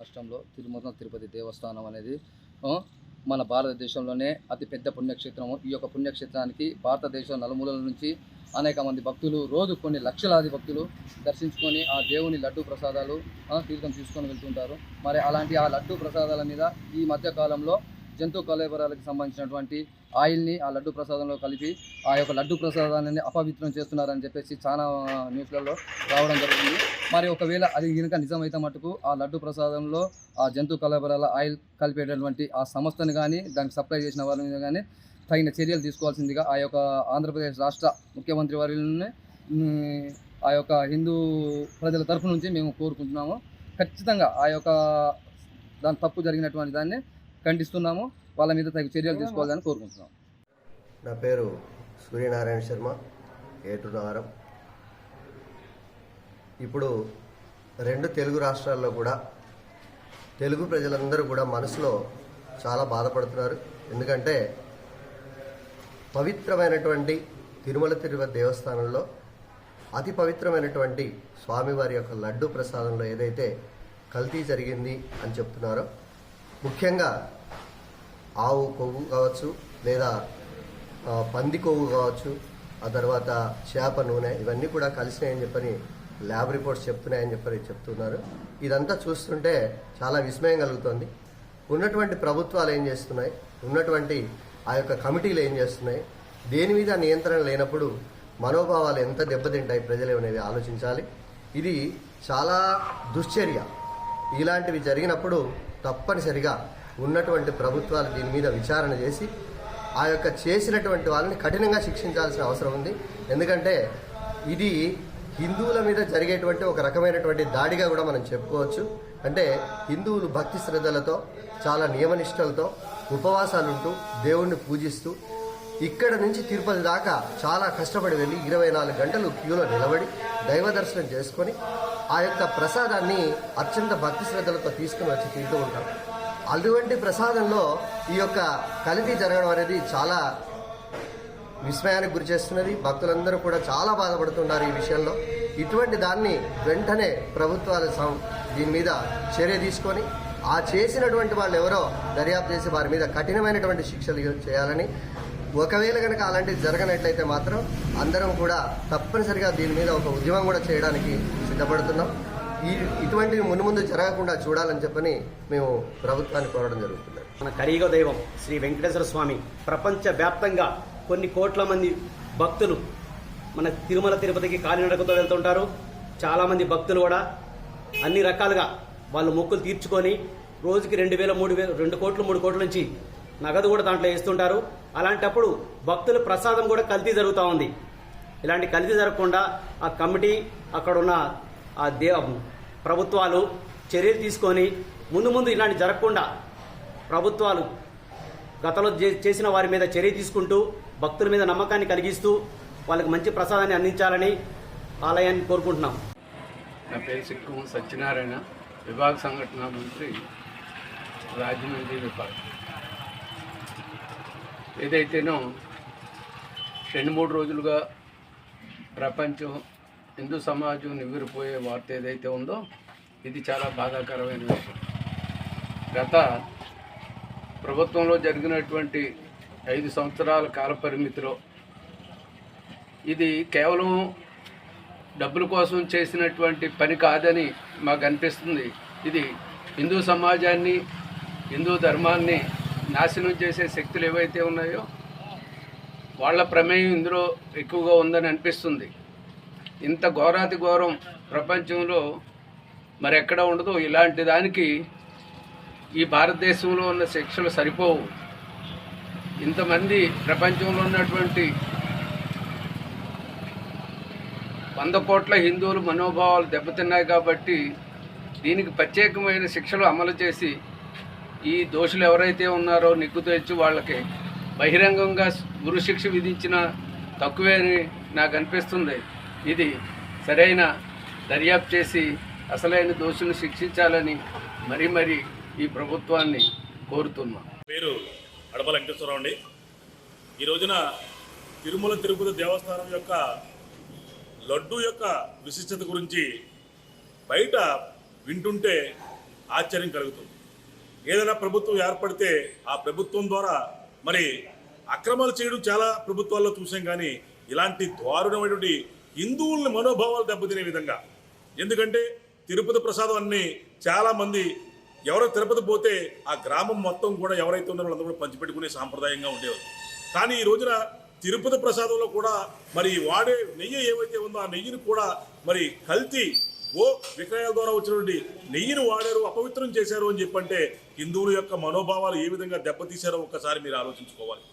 రాష్ట్రంలో తిరుమల తిరుపతి దేవస్థానం అనేది మన భారతదేశంలోనే అతిపెద్ద పుణ్యక్షేత్రము. ఈ యొక్క పుణ్యక్షేత్రానికి భారతదేశం నలుమూలల నుంచి అనేక మంది భక్తులు రోజు కొన్ని లక్షలాది భక్తులు దర్శించుకొని ఆ దేవుని లడ్డు ప్రసాదాలు తీర్థం తీసుకొని వెళ్తుంటారు. మరి అలాంటి ఆ లడ్డు ప్రసాదాల మీద ఈ మధ్య కాలంలో జంతు కలేబరాలకు సంబంధించినటువంటి ఆయిల్ని ఆ లడ్డు ప్రసాదంలో కలిపి ఆ యొక్క లడ్డు ప్రసాదాన్ని అపవిత్రం చేస్తున్నారని చెప్పేసి చాలా న్యూస్లలో రావడం జరుగుతుంది. మరి ఒకవేళ అది కనుక నిజమైతే మటుకు ఆ లడ్డు ప్రసాదంలో ఆ జంతు కలబరాల ఆయిల్ కలిపేటటువంటి ఆ సంస్థను కానీ దానికి సప్లై చేసిన వారిని కానీ తగిన చర్యలు తీసుకోవాల్సిందిగా ఆ యొక్క ఆంధ్రప్రదేశ్ రాష్ట్ర ముఖ్యమంత్రి వారిని ఆ యొక్క హిందూ ప్రజల తరఫు నుంచి మేము కోరుకుంటున్నాము. ఖచ్చితంగా ఆ యొక్క దాని తప్పు జరిగినటువంటి దాన్ని ఖండిస్తున్నాము. వాళ్ళ మీద తగిన చర్యలు తీసుకోవాలని కోరుకుంటున్నాము నా పేరు సూర్యనారాయణ శర్మ ఏటునగరం ఇప్పుడు రెండు తెలుగు రాష్ట్రాల్లో కూడా తెలుగు ప్రజలందరూ కూడా మనసులో చాలా బాధపడుతున్నారు. ఎందుకంటే పవిత్రమైనటువంటి తిరుమల తిరుపతి దేవస్థానంలో అతి పవిత్రమైనటువంటి స్వామివారి యొక్క లడ్డు ప్రసాదంలో ఏదైతే కల్తీ జరిగింది అని చెప్తున్నారో ముఖ్యంగా ఆవు కొవ్వు కావచ్చు లేదా పంది కొవ్వు కావచ్చు ఆ తర్వాత చేప నూనె ఇవన్నీ కూడా కలిసినాయని చెప్పని ల్యాబ్ రిపోర్ట్స్ చెప్తున్నాయని చెప్పని చెప్తున్నారు. ఇదంతా చూస్తుంటే చాలా విస్మయం కలుగుతోంది. ఉన్నటువంటి ప్రభుత్వాలు ఏం చేస్తున్నాయి? ఉన్నటువంటి ఆ యొక్క కమిటీలు ఏం చేస్తున్నాయి? దేని మీద నియంత్రణ లేనప్పుడు మనోభావాలు ఎంత దెబ్బతింటాయి ప్రజలు అనేది ఆలోచించాలి. ఇది చాలా దుశ్చర్య. ఇలాంటివి జరిగినప్పుడు తప్పనిసరిగా ఉన్నటువంటి ప్రభుత్వాలు దీని మీద విచారణ చేసి ఆ యొక్క చేసినటువంటి వాళ్ళని కఠినంగా శిక్షించాల్సిన అవసరం ఉంది. ఎందుకంటే ఇది హిందువుల మీద జరిగేటువంటి ఒక రకమైనటువంటి దాడిగా కూడా మనం చెప్పుకోవచ్చు. అంటే హిందువులు భక్తి శ్రద్ధలతో చాలా నియమనిష్టలతో ఉపవాసాలుంటూ దేవుణ్ణి పూజిస్తూ ఇక్కడ నుంచి తిరుపతి దాకా చాలా కష్టపడి వెళ్ళి ఇరవై నాలుగు గంటలు క్యూలో నిలబడి దైవ దర్శనం చేసుకొని ఆ యొక్క ప్రసాదాన్ని అత్యంత భక్తి శ్రద్ధలతో తీసుకుని వచ్చి తింటూ ఉంటాం అటువంటి ప్రసాదంలో ఈ యొక్క కల్తీ జరగడం అనేది చాలా విస్మయానికి గురి చేస్తున్నది. భక్తులందరూ కూడా చాలా బాధపడుతున్నారు ఈ విషయంలో. ఇటువంటి దాన్ని వెంటనే ప్రభుత్వాలు దీని మీద చర్య తీసుకొని ఆ చేసినటువంటి వాళ్ళు ఎవరో దర్యాప్తు చేసి వారి మీద కఠినమైనటువంటి శిక్షలు చేయాలని ఒకవేళ కనుక అలాంటివి జరగనట్లయితే మాత్రం అందరం కూడా తప్పనిసరిగా దీని మీద ఒక ఉద్యమం కూడా చేయడానికి సిద్ధపడుతున్నాం. ఈ ఇటువంటివి మును ముందు జరగకుండా చూడాలని చెప్పని మేము ప్రభుత్వాన్ని కోరడం జరుగుతుంది. మన కరీగ దైవం శ్రీ వెంకటేశ్వర స్వామి ప్రపంచ వ్యాప్తంగా కొన్ని కోట్ల మంది భక్తులు మన తిరుమల తిరుపతికి కాలినడకతో వెళ్తుంటారు. చాలా మంది భక్తులు కూడా అన్ని రకాలుగా వాళ్ళు మొక్కులు తీర్చుకొని రోజుకి రెండు వేల మూడు వేల రెండు కోట్లు మూడు కోట్ల నుంచి నగదు కూడా దాంట్లో వేస్తుంటారు. అలాంటప్పుడు భక్తుల ప్రసాదం కూడా కల్తీ జరుగుతూ ఉంది. ఇలాంటి కల్తీ జరగకుండా ఆ కమిటీ అక్కడ ఉన్న ఆ దే ప్రభుత్వాలు చర్యలు తీసుకొని ముందు ముందు ఇలాంటి జరగకుండా ప్రభుత్వాలు గతంలో చే- చేసిన వారి మీద చర్య తీసుకుంటూ భక్తుల మీద నమ్మకాన్ని కలిగిస్తూ వాళ్ళకి మంచి ప్రసాదాన్ని అందించాలని ఆలయాన్ని కోరుకుంటున్నాం. నా పేరు సిక్కు సత్యనారాయణ విభాగ సంఘటన మంత్రి రాజమండ్రి విభాగం. ఏదైతేనో రెండు మూడు రోజులుగా ప్రపంచం హిందూ సమాజం నివ్విరిపోయే వార్త ఏదైతే ఉందో ఇది చాలా బాధాకరమైన విషయం గత ప్రభుత్వంలో జరిగినటువంటి ఐదు సంవత్సరాల కాలపరిమితిలో ఇది కేవలం డబ్బుల కోసం చేసినటువంటి పని కాదని మాకు అనిపిస్తుంది. ఇది హిందూ సమాజాన్ని హిందూ ధర్మాన్ని నాశనం చేసే శక్తులు ఏవైతే ఉన్నాయో వాళ్ళ ప్రమేయం ఇందులో ఎక్కువగా ఉందని అనిపిస్తుంది. ఇంత ఘోరాతి ఘోరం ప్రపంచంలో మరి ఎక్కడ ఉండదు. ఇలాంటి దానికి ఈ భారతదేశంలో ఉన్న శిక్షలు సరిపోవు. ఇంతమంది ప్రపంచంలో ఉన్నటువంటి వంద కోట్ల హిందువులు మనోభావాలు దెబ్బతిన్నాయి కాబట్టి దీనికి ప్రత్యేకమైన శిక్షలు అమలు చేసి ఈ దోషులు ఎవరైతే ఉన్నారో నిగ్గు తెచ్చి వాళ్ళకి బహిరంగంగా గురుశిక్ష విధించిన తక్కువే అని నాకు అనిపిస్తుంది. ఇది సరైన దర్యాప్తు చేసి అసలైన దోషులు శిక్షించాలని మరీ మరీ ఈ ప్రభుత్వాన్ని కోరుతున్నాం. పేరు అడప వెంకటేశ్వరరావు అండి. ఈ రోజున తిరుమల తిరుపతి దేవస్థానం యొక్క లడ్డు యొక్క విశిష్టత గురించి బయట వింటుంటే ఆశ్చర్యం కలుగుతుంది. ఏదైనా ప్రభుత్వం ఏర్పడితే ఆ ప్రభుత్వం ద్వారా మరి అక్రమాలు చేయడం చాలా ప్రభుత్వాల్లో చూసాం కానీ ఇలాంటి దారుణమైనటువంటి హిందువుల్ని మనోభావాలు దెబ్బతినే విధంగా. ఎందుకంటే తిరుపతి ప్రసాదం అన్ని చాలామంది ఎవరో తిరుపతి పోతే ఆ గ్రామం మొత్తం కూడా ఎవరైతే ఉన్నారో వాళ్ళందరూ కూడా పంచిపెట్టుకునే సాంప్రదాయంగా ఉండేవారు. కానీ ఈ రోజున తిరుపతి ప్రసాదంలో కూడా మరి వాడే నెయ్యి ఏవైతే ఉందో ఆ నెయ్యిని కూడా మరి కల్తీ ఓ విక్రయాల ద్వారా వచ్చినటువంటి నెయ్యిని వాడారు అపవిత్రం చేశారు అని చెప్పంటే హిందువుల యొక్క మనోభావాలు ఏ విధంగా దెబ్బతీశారో ఒక్కసారి మీరు ఆలోచించుకోవాలి.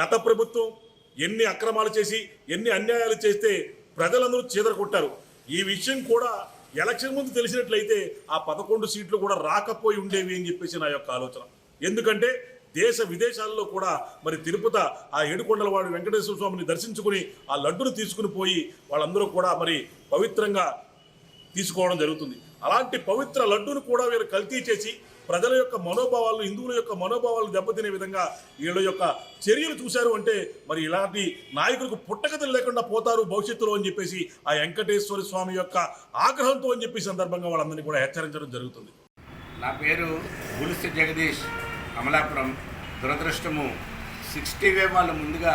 గత ప్రభుత్వం ఎన్ని అక్రమాలు చేసి ఎన్ని అన్యాయాలు చేస్తే ప్రజలందరూ చీదర కొట్టారు. ఈ విషయం కూడా ఎలక్షన్ ముందు తెలిసినట్లయితే ఆ పదకొండు సీట్లు కూడా రాకపోయి ఉండేవి అని చెప్పేసి నా యొక్క ఆలోచన. ఎందుకంటే దేశ విదేశాల్లో కూడా మరి తిరుపతి ఆ ఏడుకొండలవాడు వెంకటేశ్వర స్వామిని దర్శించుకుని ఆ లడ్డును తీసుకుని పోయి వాళ్ళందరూ కూడా మరి పవిత్రంగా తీసుకోవడం జరుగుతుంది. అలాంటి పవిత్ర లడ్డును కూడా వీరు కల్తీ చేసి ప్రజల యొక్క మనోభావాలు హిందువుల యొక్క మనోభావాలు దెబ్బతినే విధంగా వీళ్ళ యొక్క చర్యలు చూశారు అంటే మరి ఇలాంటి నాయకులకు పుట్టగతలు లేకుండా పోతారు భవిష్యత్తులో అని చెప్పేసి ఆ వెంకటేశ్వర స్వామి యొక్క ఆగ్రహంతో అని చెప్పి సందర్భంగా వాళ్ళందరినీ కూడా హెచ్చరించడం జరుగుతుంది. నా పేరు గుడిసి జగదీష్ అమలాపురం దురదృష్టము సిక్స్టీ వే వాళ్ళు ముందుగా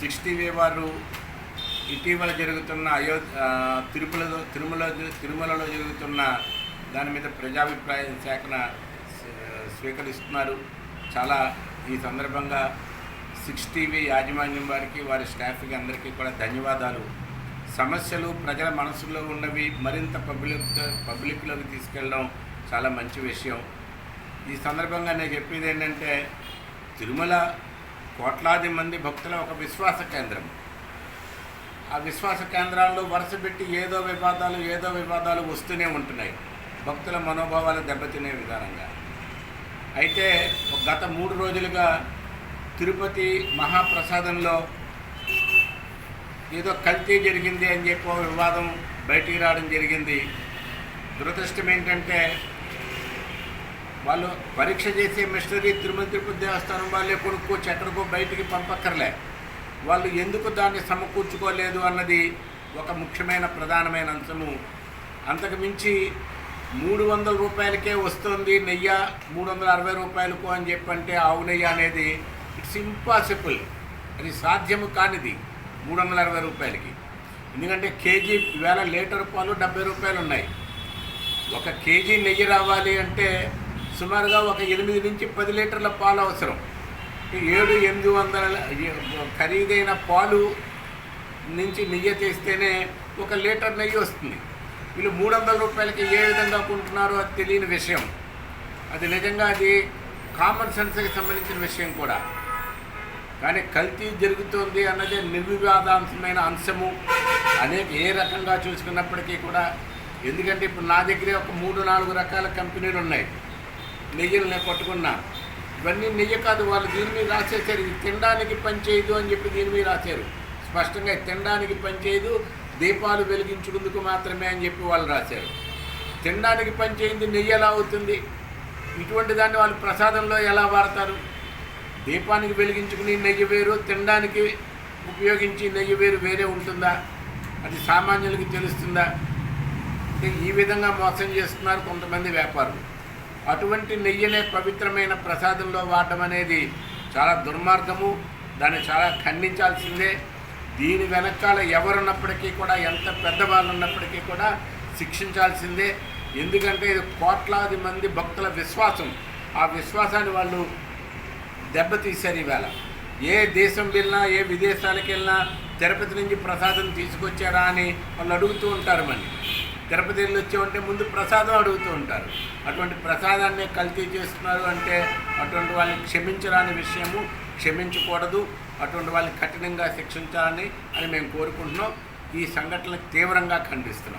సిక్స్టీ వే వారు ఇటీవల జరుగుతున్న అయోధ్య తిరుపతిలో తిరుమల తిరుమలలో జరుగుతున్న దాని మీద ప్రజాభిప్రాయం సేకరణ స్వీకరిస్తున్నారు. చాలా ఈ సందర్భంగా సిక్స్ టీవీ యాజమాన్యం వారికి వారి స్టాఫ్కి అందరికీ కూడా ధన్యవాదాలు. సమస్యలు ప్రజల మనసులో ఉన్నవి మరింత పబ్లిక్ పబ్లిక్లోకి తీసుకెళ్ళడం చాలా మంచి విషయం. ఈ సందర్భంగా నేను చెప్పేది ఏంటంటే తిరుమల కోట్లాది మంది భక్తుల ఒక విశ్వాస కేంద్రం. ఆ విశ్వాస కేంద్రాల్లో వరుస పెట్టి ఏదో వివాదాలు ఏదో వివాదాలు వస్తూనే ఉంటున్నాయి. భక్తుల మనోభావాలు దెబ్బతినే విధానంగా. అయితే గత మూడు రోజులుగా తిరుపతి మహాప్రసాదంలో ఏదో కల్తీ జరిగింది అని చెప్పి వివాదం బయటికి రావడం జరిగింది. దురదృష్టం ఏంటంటే వాళ్ళు పరీక్ష చేసే మిషనరీ తిరుమల తిరుపతి దేవస్థానం వాళ్ళే కొనుక్కోవచ్చు ఎక్కడికో బయటికి పంపక్కర్లే. వాళ్ళు ఎందుకు దాన్ని సమకూర్చుకోలేదు అన్నది ఒక ముఖ్యమైన ప్రధానమైన అంశము. అంతకు మించి మూడు వందల రూపాయలకే వస్తుంది నెయ్యి మూడు వందల అరవై రూపాయలకు అని చెప్పంటే ఆవు నెయ్యి అనేది ఇట్స్ ఇంపాసిబుల్. అది సాధ్యము కానిది మూడు వందల అరవై రూపాయలకి. ఎందుకంటే కేజీ వేల లీటర్ పాలు డెబ్బై రూపాయలు ఉన్నాయి ఒక కేజీ నెయ్యి రావాలి అంటే సుమారుగా ఒక ఎనిమిది నుంచి పది లీటర్ల పాలు అవసరం. ఏడు ఎనిమిది వందల ఖరీదైన పాలు నుంచి నెయ్యి తీస్తేనే ఒక లీటర్ నెయ్యి వస్తుంది. వీళ్ళు మూడు వందల రూపాయలకి ఏ విధంగా కొంటున్నారో అది తెలియని విషయం. అది నిజంగా అది కామన్ సెన్స్కి సంబంధించిన విషయం కూడా. కానీ కల్తీ జరుగుతోంది అన్నదే నిర్వివాదాంశమైన అంశము. అనేక ఏ రకంగా చూసుకున్నప్పటికీ కూడా ఎందుకంటే ఇప్పుడు నా దగ్గరే ఒక మూడు నాలుగు రకాల కంపెనీలు ఉన్నాయి. నెయ్యిలు నేను పట్టుకున్నా ఇవన్నీ నెయ్యి కాదు వాళ్ళు దీని మీద రాసేసారు ఇది తినడానికి పనిచేయదు అని చెప్పి దీని మీద రాశారు. స్పష్టంగా తినడానికి పనిచేయదు దీపాలు వెలిగించుకుందుకు మాత్రమే అని చెప్పి వాళ్ళు రాశారు. తినడానికి పనిచేయింది నెయ్యి ఎలా అవుతుంది? ఇటువంటి దాన్ని వాళ్ళు ప్రసాదంలో ఎలా వాడతారు? దీపానికి వెలిగించుకుని నెయ్యి వేరు తినడానికి ఉపయోగించి నెయ్యి వేరు వేరే ఉంటుందా? అది సామాన్యులకి తెలుస్తుందా? అంటే ఈ విధంగా మోసం చేస్తున్నారు కొంతమంది వ్యాపారులు. అటువంటి నెయ్యినే పవిత్రమైన ప్రసాదంలో వాడడం అనేది చాలా దుర్మార్గము దాన్ని చాలా ఖండించాల్సిందే. దీని వెనకాల ఎవరున్నప్పటికీ కూడా ఎంత పెద్దవాళ్ళు ఉన్నప్పటికీ కూడా శిక్షించాల్సిందే. ఎందుకంటే ఇది కోట్లాది మంది భక్తుల విశ్వాసం. ఆ విశ్వాసాన్ని వాళ్ళు దెబ్బతీశారు ఈవేళ. ఏ దేశం వెళ్ళినా ఏ విదేశాలకు వెళ్ళినా తిరుపతి నుంచి ప్రసాదం తీసుకొచ్చారా అని వాళ్ళు అడుగుతూ ఉంటారు మరి. తిరుపతి వెళ్ళి వచ్చామంటే ముందు ప్రసాదం అడుగుతూ ఉంటారు. అటువంటి ప్రసాదాన్ని కల్తీ చేస్తున్నారు అంటే అటువంటి వాళ్ళని క్షమించరాని విషయము క్షమించకూడదు. అటువంటి వాళ్ళని కఠినంగా శిక్షించాలని అని మేము కోరుకుంటున్నాం. ఈ సంఘటనలు తీవ్రంగా ఖండిస్తున్నాం.